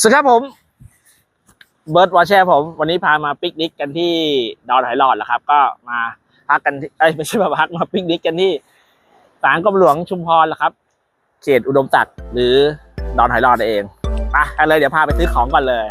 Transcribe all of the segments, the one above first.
สวัสดีครับผม เบิร์ดวอชแชร์ผม วันนี้พามาปิกนิกกันที่ดอนไหหลอดแล้วครับ ก็มาพักกันไอ้ไม่ใช่มาพักมาปิกนิกกันที่ศาลกรมหลวงชุมพรแล้วครับ เขตอุดมศักดิ์หรือดอนไหหลอดเองไปกันเลยเดี๋ยวพาไปซื้อของก่อนเลย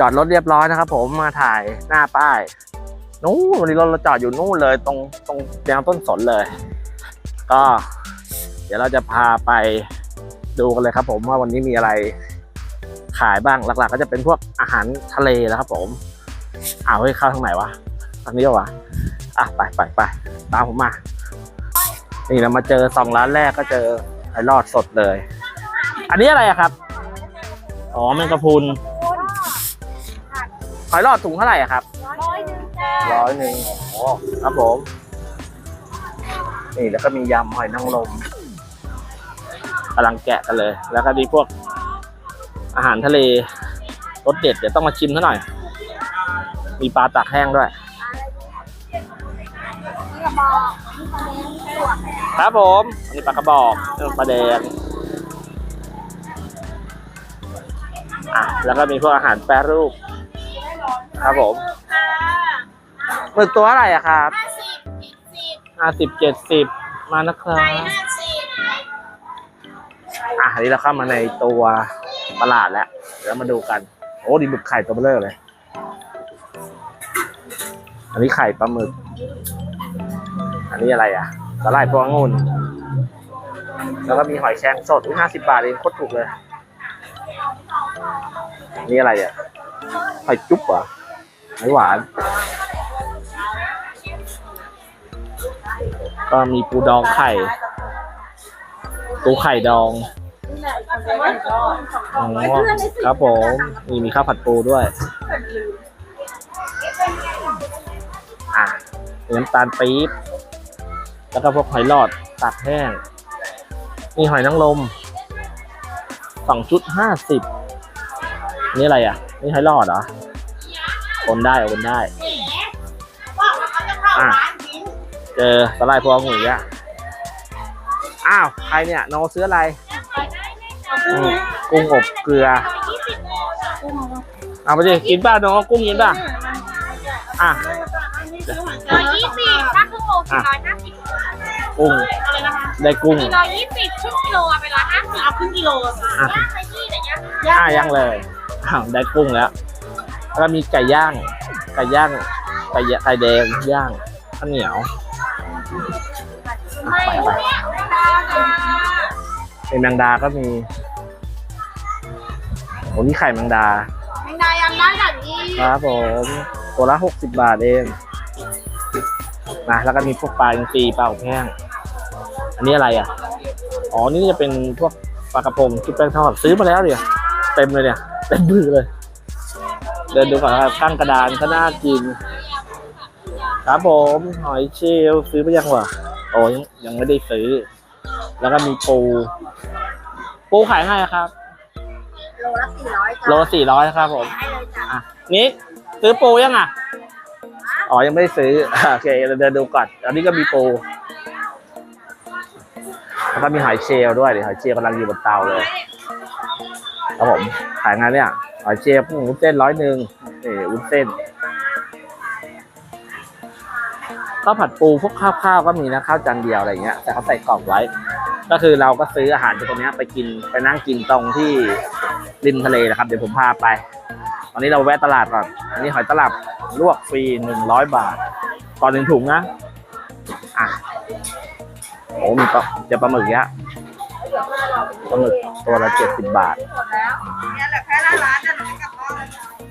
จอดรถเรียบร้อยนะครับ ผมมาถ่ายหน้าป้ายนู้นวันนี้รถเราจอดอยู่นู่นเลย ตรงตรงแนวต้นสนเลย ก็ เดี๋ยวเราจะพาไปดูกันเลยครับ ผมว่าวันนี้มีอะไรขายบ้างหลัก ๆ ก็จะเป็นพวกอาหารทะเลแล้วครับ ผมอ้าวเฮ้ยเข้าทางไหนวะทางนี้วะอะไปไปไปตามผมมา นี่เรามาเจอสองร้านแรกก็เจอไอ้รอดสดเลย อันนี้อะไรอะครับ อ๋อแมงกะพรุน หอยหลอดถุงเท่าไหร่อะครับร้อยหนึ่งจ้าร้อยหนึ่งโอ้ครับผม นี่แล้วก็มียำหอยนางรมกำลังแกะกันเลย แล้วก็มีพวกอาหารทะเลรสเด็ดเดี๋ยวต้องมาชิมซะหน่อย มีปลาตักแห้งด้วยนี่กระบอกนี่ปลาแดงนี่ตัวครับผมอันนี้ปลากระบอกปลาแดงอะแล้วก็มีพวกอาหารแปรรูป ครับผมค่ะหมึกตัวเท่าไหร่อะครับห้าสิบเจ็ดสิบห้าสิบเจ็ดสิบมานะครัไก่บห้าสิบอะอันนี้เราเข้ามาในตัวตลาดแล้วเดี๋ยวมาดูกัน โอ้ดีหมึกไข่ตัวเบลอเลย อันนี้ไข่ปลาหมึก อันนี้อะไรอะสาหร่ายพวงองุ่นแล้วก็มีหอยแครงสดห้าสิบบาทเองโคตรถูกเลย นี่อะไรอะหอยจุ๊บเหรอ หอยหวาน ก็มีปูดองไข่ ปูไข่ดองอ๋อครับผมมีมีข้าวผัดปูด้วย อะน้ำตาลปี๊บ แล้วก็พวกหอยหลอดตากแห้ง มีหอยนางรมสองชุดห้าสิบนี่อะไรอะ นี่หอยหลอดเหรอ โอนได้โอนได้บอกว่าเขาจะเข้าร้านกินเจอสไลด์พวงหมูอะอ้าวใครเนี่ยโนซื้ออะไรอืมกุ้งอบเกลือยี่สิบโลจ้ะกุ้งเอาไปดิกินป่ะโนกุ้งกินป่ะอะร้อยยี่สิบถ้าครึ่งโลสี่ร้อยห้าสิบกุ้งอะไรนะคะได้กุ้งสี่ร้อยยี่สิบครึ่งกิโลเอาไปร้อยห้าสิบเอาครึ่งกิโลอะย่างไปที่ไหนย่างอ่ายังเลยอ้าวได้กุ้งแล้ว แล้วก็มีไก่ย่าง ไก่ย่าง ไก่ยไก่แดงย่างข้าวเหนียวอะไปไปในแมงดาก็มีโอ้นี่ไข่แมงดา แมงดายังได้แบบนี้ ครับผมตัวละหกสิบบาทเองนะแล้วก็มีพวกปลาอินทรีปลาอบแห้ง อันนี้อะไรอะ อ๋อ นี่จะเป็นพวกปลากระพงชุบแป้งทอดซื้อมาแล้วเนี่ยเต็มเลยเนี่ย เต็มมือเลย เดินดูก่อนครับข้างกระดานก็น่ากิน ครับผมหอยเชลลซื้อไปยังวะโอ้ยังยังไม่ได้ซื้อ แล้วก็มีปู ปูขายไงอะครับ โลละสี่ร้อยโลสี่ร้อยครับผม ได้เลยจ้ะอะนี่ซื้อปูยังอะ อ๋อ ยังไม่ได้ซื้อ โอเคเราเดินดูก่อน อันนี้ก็มีปูแล้วก็มีหอยเชลล์ด้วยเดี๋ยวหอยเชลล์กำลังอยู่บนเตาเลย ครับผมขายงานเนี่ยหอยเชลล์พวกวุ้นเส้นร้อยหนึ่งนี่วุ้นเส้นข้าวผัดปูพวกข้าวข้าวก็มีนะข้าวจานเดียวอะไรเงี้ย แต่เขาใส่กล่องไว้ ก็คือเราก็ซื้ออาหารตรงนี้ไปกินไปนั่งกินตรงที่ริมทะเลนะครับ เดี๋ยวผมพาไป ตอนนี้เราแวะตลาดก่อนอันนี้หอยตลับลวกฟรีหนึ่งร้อยบาทต่อหนึ่งถุงนะอะโอ้มีปลาเจะปลาหมึกเยปลาหมึกตัวละเจ็ดสิบบาทเนี่ยแหละแค่ร้านร้านจะหนูกลับบ้าน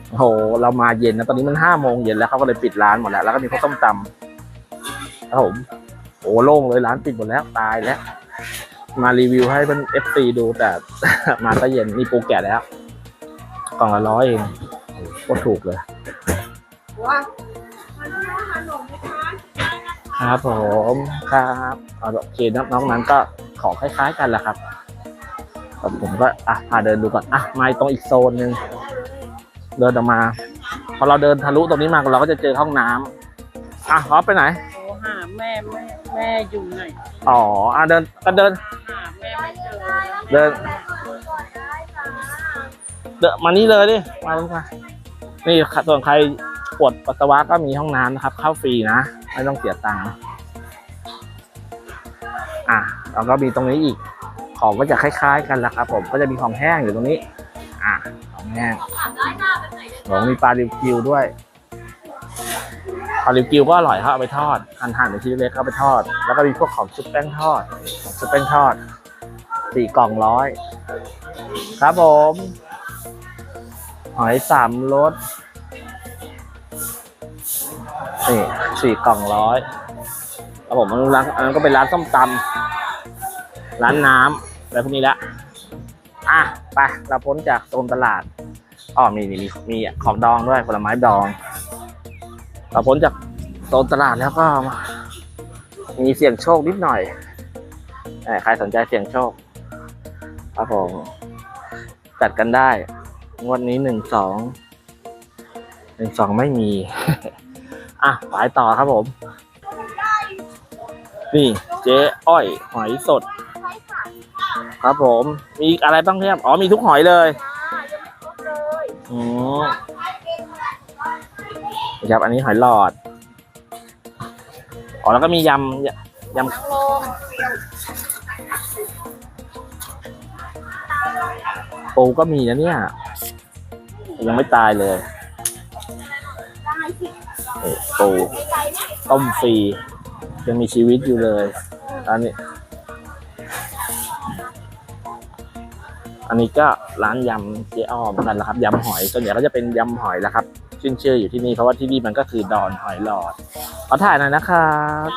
โอ้โหเรามาเย็นนะตอนนี้มันห้าโมงเย็นแล้วเขาก็เลยปิดร้านหมดแล้ว แล้วก็มีข้าวต้มตำครับผมโอ้โล่งเลยร้านปิดหมดแล้วตายแล้ว มารีวิวให้เป็นเอฟซีดูแต่ มาก็เย็นนี่ปูแกะแล้ว กล่องละร้อยเองโอ้โหโคตรถูกเลยว่าครับผมครับเอาโอเคน้องน้องนั้นก็ ของคล้าย ๆ กันแหละครับแล้วผมก็อะพาเดินดูก่อนอะมาตรงอีกโซนหนึ่งเดินออกมา พอเราเดินทะลุตรงนี้มาเราก็จะเจอห้องน้ำอะฮอปไปไหนโทรหาแม่แม่แม่อยู่ไหนอ๋ออะเดินก็เดินหาแม่ไม่เจอเดินเดินมานี่เลยดิมาลงมานี่ค่ะส่วนใครปวดปัสสาวะก็มีห้องน้ำนะครับ เข้าฟรีนะ ไม่ต้องเสียตังค์อะ แล้วก็มีตรงนี้อีก ของก็จะคล้าย ๆ กันแหละครับ ผมก็จะมีของแห้งอยู่ตรงนี้ อะของแห้งของมีปลาริวกิวด้วยปลาริวกิวก็อร่อยครับเอาไปทอดหั่นหั่นเป็นชิ้นเล็กๆก็เอาไปทอด แล้วก็มีพวกของชุบแป้งทอดของชุบแป้งทอดสี่กล่องร้อยครับผมหอยสามรสนี่สี่กล่องร้อยครับผมมันร้านอันนั้นก็เป็นร้านส้มตำ ร้านน้ำอะไรพวกนี้ละอะไปเราพ้นจากโซนตลาดอ๋อมีมีมีมีของดองด้วยผลไม้ดอง เราพ้นจากโซนตลาดแล้วก็ มีเสี่ยงโชคนิดหน่อยเอ่อใครสนใจเสี่ยงโชคครับผมจัดกันได้ งวดนี้หนึ่งสองหนึ่งสองไม่มี อะไปต่อครับผม นี่เจ๊อ้อย หอยสด ครับผม มีอะไรบ้างครับอ๋อมีทุกหอยเลยอืมครับอันนี้หอยหลอด อ๋อแล้วก็มียำยำยำปูก็มีนะเนี่ย ยังไม่ตายเลยเอ้ยปูต้มฟรียังมีชีวิตอยู่เลย อันนี้ อันนี้ก็ร้านยำเจ๊อ้อมนกันแหละครับยำหอยส่วนใหญ่ก็จะเป็นยำหอยแหละครับชื่นชื่ออยู่ที่นี่เพราะว่าที่นี่มันก็คือดอนหอยหลอดขอถ่ายหน่อยนะครับ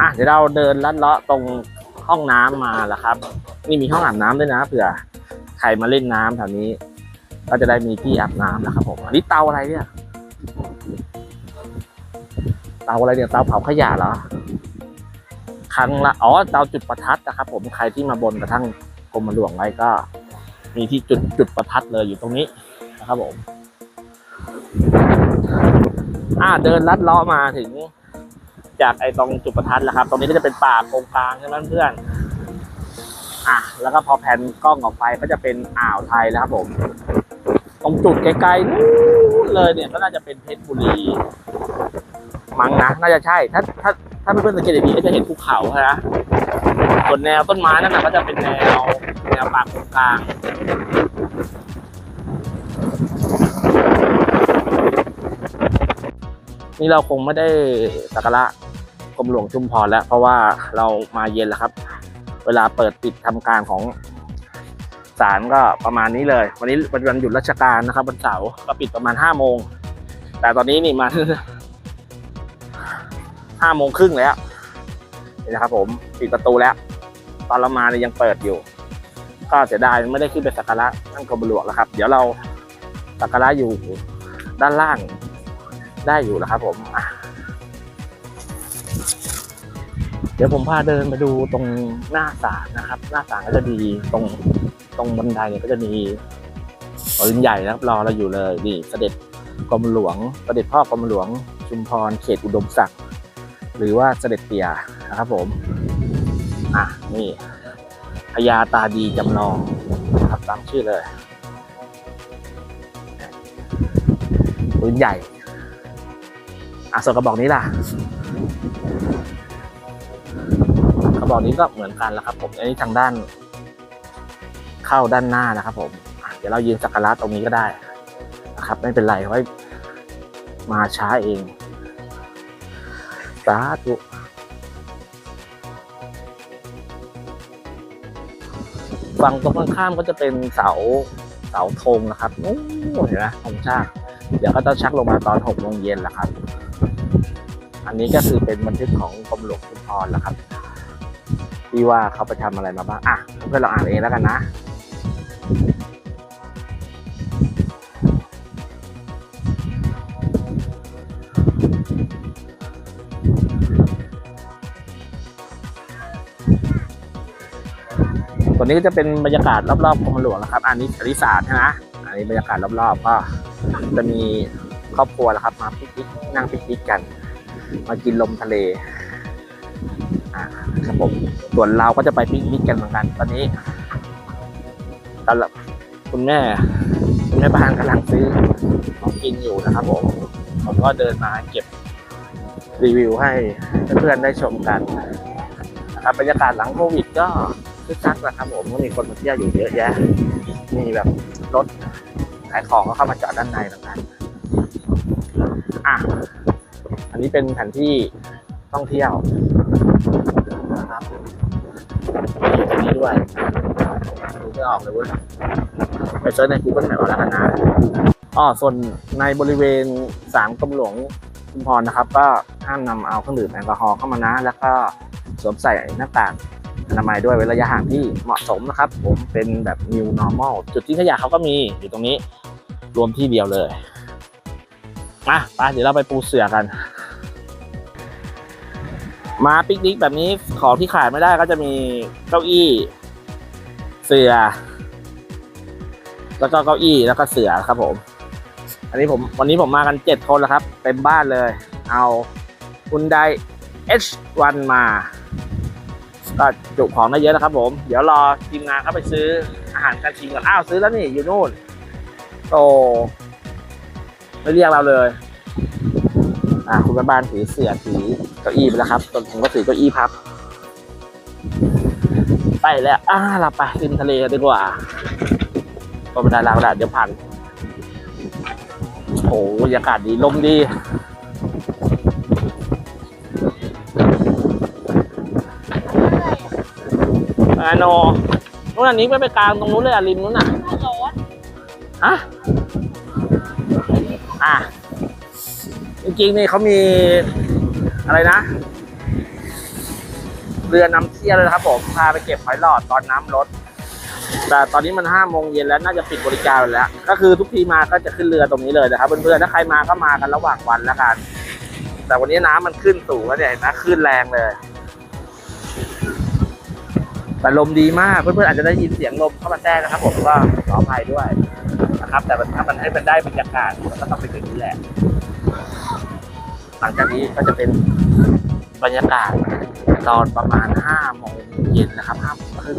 อะเดี๋ยวเราเดินลัดเลาะตรงห้องน้ำมาแล้วครับ นี่มีห้องอาบน้ำด้วยนะเผื่อใครมาเล่นน้ำแถวนี้ ก็จะได้มีที่อาบน้ำนะครับผมอันนี้เตาอะไรเนี่ยเตาอะไรเนี่ยเตาเผาขยะเหรอครั้งละอ๋อเตาจุดประทัดนะครับ ผมใครที่มาบนกระทั่งกรมหลวงไว้ก็ มีที่จุดจุดประทัดเลยอยู่ตรงนี้นะครับผม อ่าเดินลัดเลาะมาถึง จากไอ้ตรงจุดประทัดแล้วครับ ตรงนี้ก็จะเป็นป่าโกงกลางใช่ไหมเพื่อนอะแล้วก็พอแผ่นกล้องออกไปก็จะเป็นอ่าวไทยแล้วครับผม ตรงจุดไกลๆนู้นเลยเนี่ยก็น่าจะเป็นเพชรบุรีมั้งนะน่าจะใช่ ถ้าถ้าถ้าเพื่อนๆสังเกตดีๆก็จะเห็นภูเขาใช่ไหมส่วนแนวต้นไม้นั่นนะก็จะเป็นแนวแนวปากกลางนี่เราคงไม่ได้สักการะกรมหลวงชุมพรแล้ว เพราะว่าเรามาเย็นแล้วครับ เวลาเปิดปิดทำการของ ศาลก็ประมาณนี้เลย วันนี้เป็นวันหยุดราชการนะครับวันเสาร์ก็ปิดประมาณห้าโมง แต่ตอนนี้นี่มาห้าโมงครึ่งแล้วนี่นะครับ ผมปิดประตูแล้ว ตอนเรามาเนี่ยยังเปิดอยู่ ก็เสียดายไม่ได้ขึ้นไปสักการะท่านกรมหลวงแล้วครับ เดี๋ยวเราสักการะอยู่ด้านล่างได้อยู่แล้วครับ ผมอะเดี๋ยวผมพาเดินมาดูตรงหน้าศาลนะครับ หน้าศาลก็จะมีตรง ตรงบันไดเนี่ยก็จะมีปืนใหญ่นะครับรอเราอยู่เลยนี่เสด็จกรมหลวงเสด็จพ่อกรมหลวงชุมพรเขตอุดมศักดิ์หรือว่าเสด็จเตี่ยนะครับผมอะนี่พญาตาดีจำลองครับตามชื่อเลยปืนใหญ่อะส่วนกระบอกนี้ล่ะกระบอกนี้ก็เหมือนกันแล้วครับผมอันนี้ทางด้าน เข้าด้านหน้านะครับ ผม เดี๋ยวเรายืนสักการะตรงนี้ก็ได้นะครับ ไม่เป็นไรไว้มาช้าเองสาธุฝั่งตรงข้ามก็จะเป็นเสาเสาธงนะครับโอ้เห็นไหมธงชาติเดี๋ยวก็จะชักลงมาตอนหกโมงเย็นแหละครับ อันนี้ก็คือเป็นบันทึกของกรมหลวงชุมพรแหละครับ ที่ว่าเขาไปทำอะไรมาบ้าง อะเพื่อนเราอ่านเองแล้วกันนะ นี้ก็จะเป็นบรรยากาศรอบๆกรมหลวงนะครับ อันนี้อริสานใช่ไหมอันนี้บรรยากาศรอบๆก็จะมีครอบครัวนะครับ มาปิกนิกนั่งปิกนิกกัน มากินลมทะเลอ่าครับผมส่วนเราก็จะไปปิกนิกกันเหมือนกัน ตอนนี้ตอนละคุณแม่คุณแม่บ้านกำลังซื้อของกินอยู่นะครับผมผมก็เดินมาเก็บรีวิวให้เพื่อนๆได้ชมกันนะครับบรรยากาศหลังโควิดก็ คึกคักนะครับผมก็มีคนมาเที่ยวอยู่เยอะแยะ มีแบบรถขายของก็เข้ามาจอดด้านในเหมือนกันอะอันนี้เป็นแผนที่ท่องเที่ยวนะครับมีตรงนี้ด้วยดูไม่ออกเลยเว้ยไปเซิร์ชใน Google Map เอาแล้วกันนะอ๋อส่วนในบริเวณสามกรมหลวงชุมพรนะครับ ก็ห้ามนำเอาเครื่องดื่มแอลกอฮอล์เข้ามานะ แล้วก็สวมใส่หน้ากาก อนามัยด้วยเว้นระยะห่างที่เหมาะสมนะครับ ผมเป็นแบบ new normal จุดทิ้งขยะเขาก็มีอยู่ตรงนี้รวมที่เดียวเลยมาไปเดี๋ยวเราไปปูเสือกัน มาปิกนิกแบบนี้ของที่ขาดไม่ได้ก็จะมีเก้าอี้ เสือ แล้วก็เก้าอี้แล้วก็เสือครับผม อันนี้ผมวันนี้ผมมากันเจ็ดคนแล้วครับ เต็มบ้านเลย เอาคุณได H1 มา ก็จุของได้เยอะนะครับผม เดี๋ยวรอทีมงานเข้าไปซื้ออาหารการกินก่อนอ้าวซื้อแล้วนี่อยู่นู่นโตไม่เรียกเราเลย อ่าคุณแม่บ้านถือเสื่อถือเก้าอี้ไปแล้วครับตอนผมก็ถือเก้าอี้พับ ไปแล้วอ่าเราไปริมทะเลดีกว่าก็ไม่ได้ล้วแหละเดี๋ยวพันโอ้โหบรรยากาศดีลมดี อาโนนู้นอันนี้ไม่ไปกลางตรงนู้นเลยอะริมนู้นอะรถฮะอะจริงๆนี่เขามีอะไรนะ เรือนำเที่ยวเลยนะครับผมพาไปเก็บหอยหลอดตอนน้ำลดแต่ตอนนี้มันห้าโมงเย็นแล้วน่าจะปิดบริการไปแล้ว ก็คือทุกทีมาก็จะขึ้นเรือตรงนี้เลยนะครับเพื่อนๆถ้าใครมาก็มากันระหว่างวันแล้วกัน แต่วันนี้น้ำมันขึ้นสูงแล้วเนี่ยเห็นะขึ้นแรงเลย แต่ลมดีมากเพื่อนๆอาจจะได้ยินเสียงลมเข้ามาแทรกนะครับ ผมก็ขออภัยด้วยนะครับ แต่ถ้ามันให้มันได้บรรยากาศก็ต้องเป็นอย่างนี้แหละ หลังจากนี้ก็จะเป็นบรรยากาศตอนประมาณห้าโมงเย็นนะครับห้าโมงครึ่ง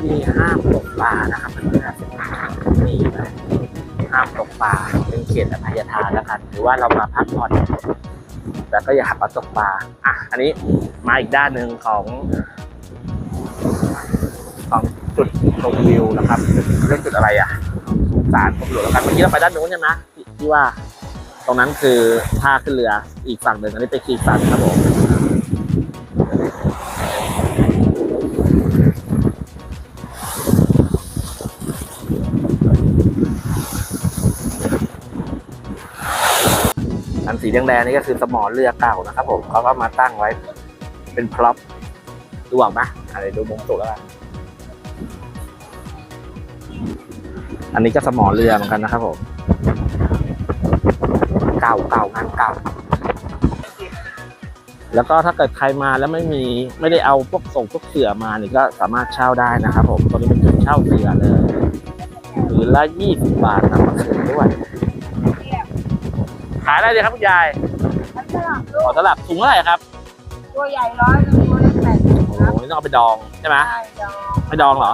ที่นี่ห้ามตกปลานะครับเพื่อนๆนี่เลยห้ามตกปลาเป็นเขตอภัยทานแล้วกันหรือว่าเรามาพักผ่อนแต่ก็อย่าหักมาตกปลาอะอันนี้มาอีกด้านหนึ่งของของจุดชมวิวนะครับเรียกจุดอะไรอะศารมหลวงแล้วกันเมื่อกี้เราไปด้านนู้นใช่ไหมที่ว่า ตรงนั้นคือท่าขึ้นเรืออีกฝั่งหนึ่งอันนี้เป็นขีสันครับผม สีแดงๆนี่ก็คือสมอเรือเก่านะครับผมเขาก็มาตั้งไว้ เป็นพร็อพดูออกไหมอะไรดูมุมสูงแล้วกันอันนี้ก็สมอเรือเหมือนกันนะครับผมเก่าเก่างานเก่า แล้วก็ถ้าเกิดใครมาแล้วไม่มีไม่ได้เอาพวกส่งพวกเสือมานี่ก็สามารถเช่าได้นะครับผมตอนนี้เป็นจุดเช่าเสือเลยหรือละยี่สิบบาทนำมาคืนด้วยายอะไรดีครับคุณยายมันสลับขอสลับถุงเท่าไหร่ครับตัวใหญ่ร้อยหนึ่งตัวเล็กแปดสิบโอ้ครับโหนี่ต้องเอาไปดองใช่ไหมได้ดองไม่ดองเหรอ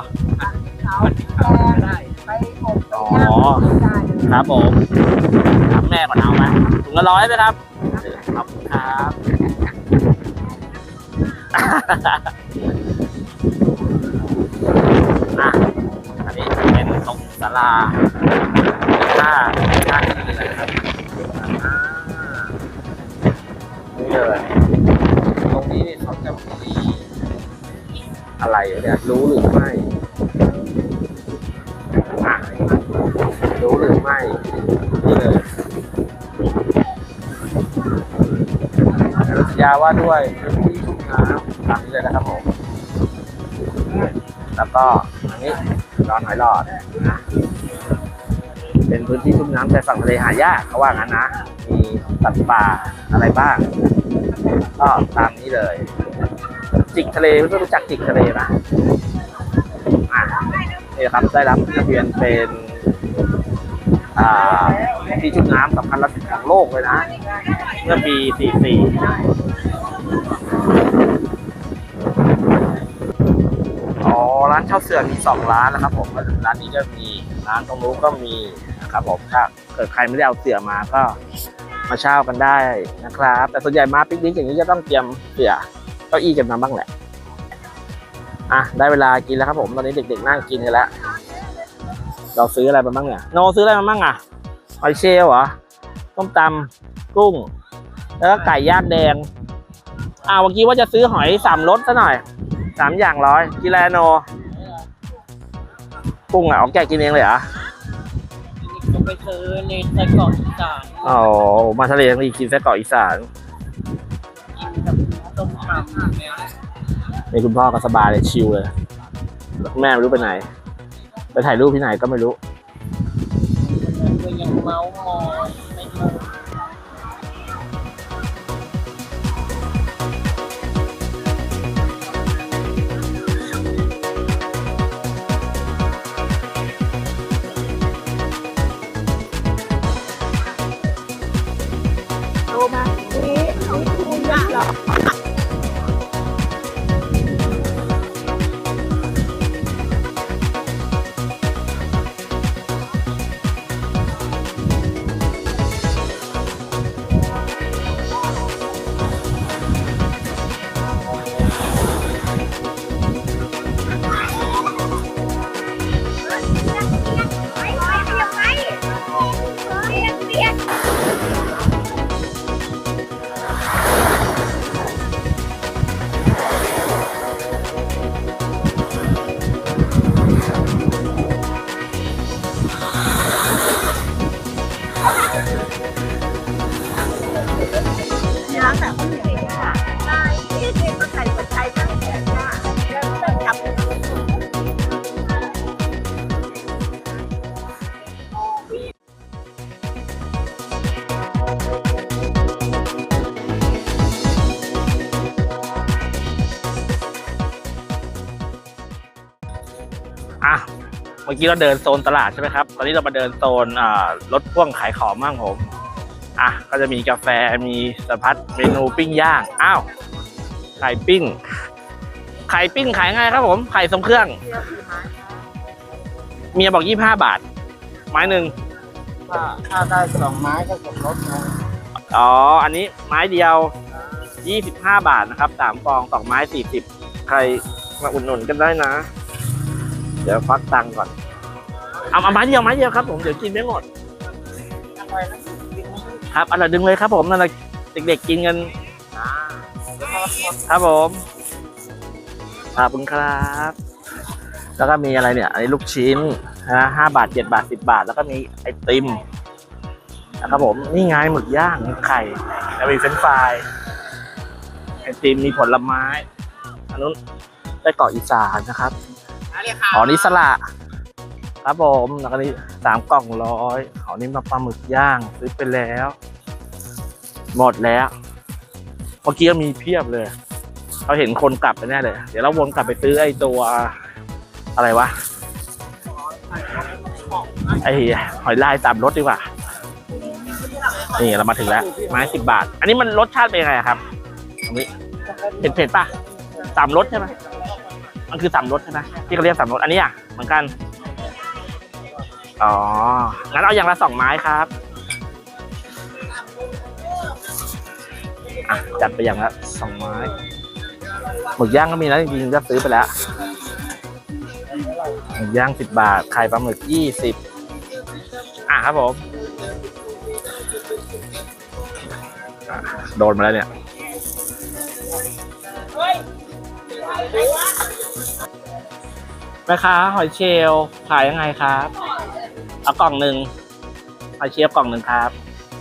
เขาแกงไปอบไปย่างได้เลยครับผมถามแม่ก่อนเอาไหมถุงละร้อยไหมครับขอบคุณครับ อะอันนี้เป็นตรงศาลาท่าท่าที่เลยนะครับ นี่เลยตรงนี้เนี่ยเขาจะมีอะไรเนี่ยรู้หรือไม่รู้หรือไม่นี่เลยสัญญาว่าด้วยพื้นที่ชุ่มน้ำตามนี้เลยนะครับผมแล้วก็อันนี้ร้อนหอยหลอดนะเป็นพื้นที่ชุ่มน้ำชายฝั่งทะเลหายากเขาว่างั้นนะ มีสัตว์ป่าอะไรบ้าง ก็ตามนี้เลย จิกทะเลเพื่อนรู้จักจิกทะเลไหมอ่านี่ครับได้รับทะเบียนเป็นอ่าที่ชุ่มน้ำสำคัญระดับของโลกเลยนะเมื่อปี 44 อ๋อ ร้านเช่าเสือมีสองร้านนะครับผม ร้านนี้ก็มี ร้านตรงนู้นก็มีนะครับผม ถ้าเกิดใครไม่ได้เอาเสือมาก็ มาเช่ากันได้นะครับ แต่ส่วนใหญ่มาปิกนิกอย่างนี้จะต้องเตรียมเสือเก้าอี้กันมาบ้างแหละอะได้เวลากินแล้วครับผมตอนนี้เด็กๆนั่งกินกันแล้วเราซื้ออะไรมาบ้างเนี่ยโนซื้ออะไรมาบ้างอะหอยเชลล์เหรอต้มตำกุ้ง แล้วก็ไก่ย่างแดงอ่าเมื่อกี้ว่าจะซื้อหอยสามรสซะหน่อยสามอย่างร้อยกินอะไรอะโนกุ้งอะเอาแกะกินเองเลยเหรอจะ ไปซื้อในไส้กรอกอีสานอ๋อ มาทะเลทั้งทีกินไส้กรอกอีสาน กินกับต้มตำนี่คุณพ่อก็สบายเลยชิลเลยแล้วแม่ไม่รู้ไปไหน ไปถ่ายรูปที่ไหนก็ไม่รู้ก็ยังเมาส์มอย ร้านแบบเขาเหนื่อยอะได้ที่เด็กก็ใส่หัวใจตั้งแต่ว่าต้องจับอะเมื่อกี้เราเดินโซนตลาดใช่ไหมครับ ตอนนี้เรามาเดินโซนอ่ารถพ่วงขายของบ้างผม ก็จะมีกาแฟมีสารพัดเมนูปิ้งย่างอ้าวไข่ปิ้ง ไข่ปิ้งขายไงครับผมไข่ทรงเครื่อง เมียบอกยี่ห้าบาท ไม้หนึ่งถ้าถ้าได้สองไม้ก็สมรสนะอ๋อ อันนี้ไม้เดียวยี่สิบห้าบาทนะครับสามฟองสองไม้สี่สิบใครมาอุดหนุนกันได้นะ เดี๋ยวฟักตังค์ก่อน เอาเอาไม้เดียวไม้เดียวครับผม เดี๋ยวกินไม่หมด ครับอันละดึงเลยครับผมนั่นแหละเด็กๆกินกันครับผมขอบคุณครับ แล้วก็มีอะไรเนี่ย อันนี้ลูกชิ้นนะห้าบาทเจ็ดบาทสิบบาท แล้วก็มีไอติมนะครับผมนี่ไงหมึกย่างมีไข่แล้วมีเฟรนช์ฟรายไอติมมีผลไม้อันนู้นได้เกาะอีสานนะครับอ๋อนี่สละ ครับผมแล้วก็นี่สามกล่องร้อยอ๋อนี่มาปลาหมึกย่างซื้อไปแล้ว หมดแล้วเมื่อกี้มีเพียบเลยเราเห็นคนกลับไปแน่เลย เดี๋ยวเราวนกลับไปซื้อไอ้ตัวอะไรวะไอ้หอยลายตามรถดีกว่า นี่เรามาถึงแล้ว ไม้สิบบาท อันนี้มันรสชาติเป็นยังไงครับอันนี้เผ็ดเผ็ดป่ะสามรสใช่ไหมมันคือสามรสใช่ไหมที่เขาเรียกสามรสอันนี้อะเหมือนกัน อ๋อ งั้นเอาอย่างละสองไม้ครับอะจัดไปอย่างละสองไม้หมึกย่างก็มีนะจริงๆก็ซื้อไปแล้วหมึกย่างสิบบาท ไข่ปลาหมึกยี่สิบอะครับผมโดนมาแล้วเนี่ยแม่ค้าหอยเชลล์ขายยังไงครับ เอากล่องหนึ่งหอยเชลล์กล่องหนึ่งครับ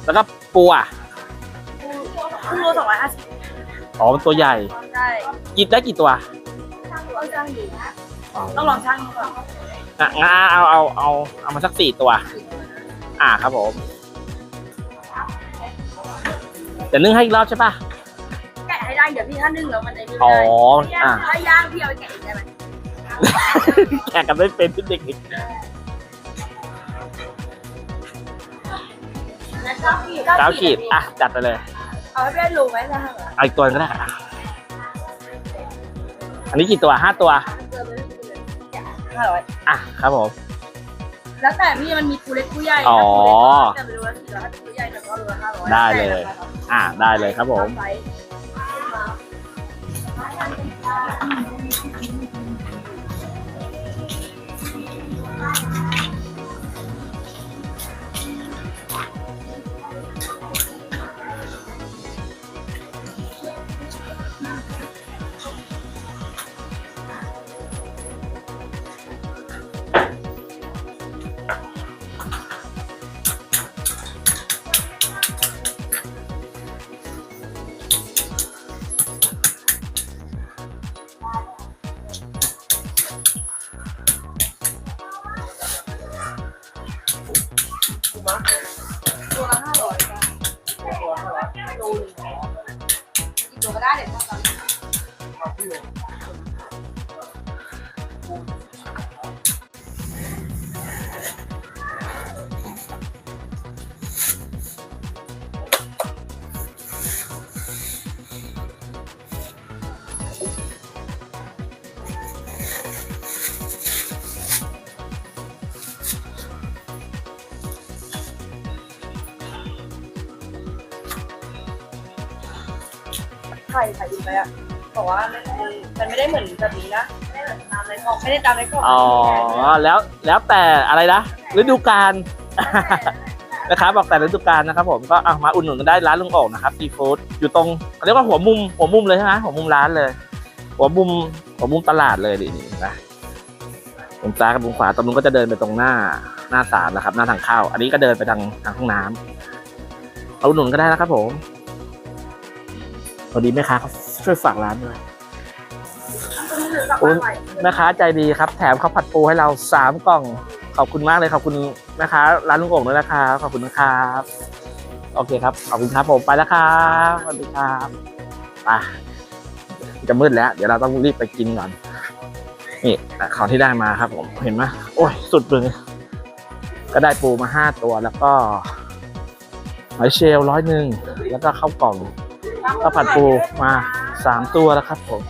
แล้วก็ปูอะครึ่งโลสองร้อยห้าสิบอ๋อมันตัวใหญ่ใช่หยิบได้กี่ตัวต้องช่างดูต้องลองช่างดูก่อนอะงั้นเอาเอาเอาเอามาสักสี่ตัว อ่าครับผมเดี๋ยวนึ่งให้อีกรอบใช่ปะแกะให้ได้เดี๋ยวพี่ถ้านึ่งแล้วมันจะไม่อ๋อได้อะถ้าย่างพี่เอาไปแกะเองได้ไหมแข่งกันไม่เป็นที่เด็กอีก แล้วก็ขีดเก้าขีดอะจัดไปเลย เอาให้ได้รู้ไหมนะเอาอีกตัวก็ได้อะอันนี้กี่ตัวห้าตัวเกินไปห้าร้อยอะครับผมแล้วแต่พี่มันมีปูเล็กปูใหญ่อ๋อแต่ไม่รู้ว่าสี่ร้อยถ้าเป็นปูใหญ่แต่ก็รู้ว่าห้าร้อยได้เลย อะได้เลยครับผม ไซส์ตัวละห้าร้อยจ้ะตัวละห้าร้อยโลหนึ่งกี่ตัวก็ได้เดี๋ยวทำตามไข่ไข่ดิบไปอะบอกว่ามันมันไม่ได้เหมือนแบบนี้นะไม่ได้เหมือนตามในกล่องไม่ได้ตามในกล่องอ๋อแล้วแล้วแต่อะไรนะฤดูกาลนะครับบอกแต่ฤดูกาลนะครับ ผมก็เอามาอุดหนุนกันได้ร้านลุงโอ่งนะครับซีฟู้ดอยู่ตรงเขาเรียกว่าหัวมุมหัวมุมเลยใช่ไหมหัวมุมร้านเลย หัวมุมหัวมุมตลาดเลยดินี่นะมุมซ้ายกับมุมขวาตรงนู้นก็จะเดินไปตรงหน้าหน้าศาลนะครับ หน้าทางเข้า อันนี้ก็เดินไปทางทางห้องน้ำเอาอุดหนุนก็ได้นะครับผม พอดีแม่ค้าช่วยฝากร้านด้วยโอ้แม่ค้าใจดีครับ แถมข้าวผัดปูให้เราสามกล่อง ขอบคุณมากเลยขอบคุณแม่ค้าร้านลุงโอ่งด้วยนะครับขอบคุณนะครับโอเคครับขอบคุณครับผมไปแล้วครับสวัสดีครับไปจะมืดแล้ว เดี๋ยวเราต้องรีบไปกินก่อนนี่ของที่ได้มาครับ ผมเห็นไหมโอ้ยสุดเลยก็ได้ปูมาห้าตัวแล้วก็หอยเชลล์ร้อยหนึ่งแล้วก็ข้าวกล่อง ข้าวผัดปูมาสามตัวแล้วครับผม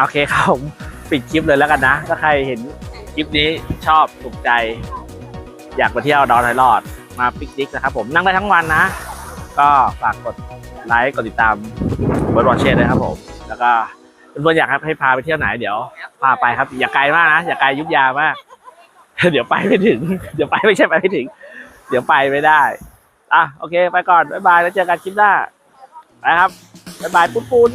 โอเคครับผมปิดคลิปเลยแล้วกันนะ ถ้าใครเห็นคลิปนี้ชอบถูกใจ อยากมาเที่ยวดอนไทยรอดมาปิกนิกนะครับผมนั่งได้ทั้งวันนะ ก็ฝากกดไลค์กดติดตามเบิร์ดวอชเชด้วยครับผม แล้วก็เพื่อนอยากให้พาไปเที่ยวไหนเดี๋ยว พาไปครับ อย่าไกลมากนะ อย่าไกลยุบยามากเดี๋ยวไปไม่ถึง เดี๋ยวไปไม่ใช่ไปไม่ถึง เดี๋ยวไปไม่ได้อะโอเค ไปก่อนบ๊ายบายแล้วเจอกันคลิปหน้าไปครับบ๊ายบายปุ้นปุ้น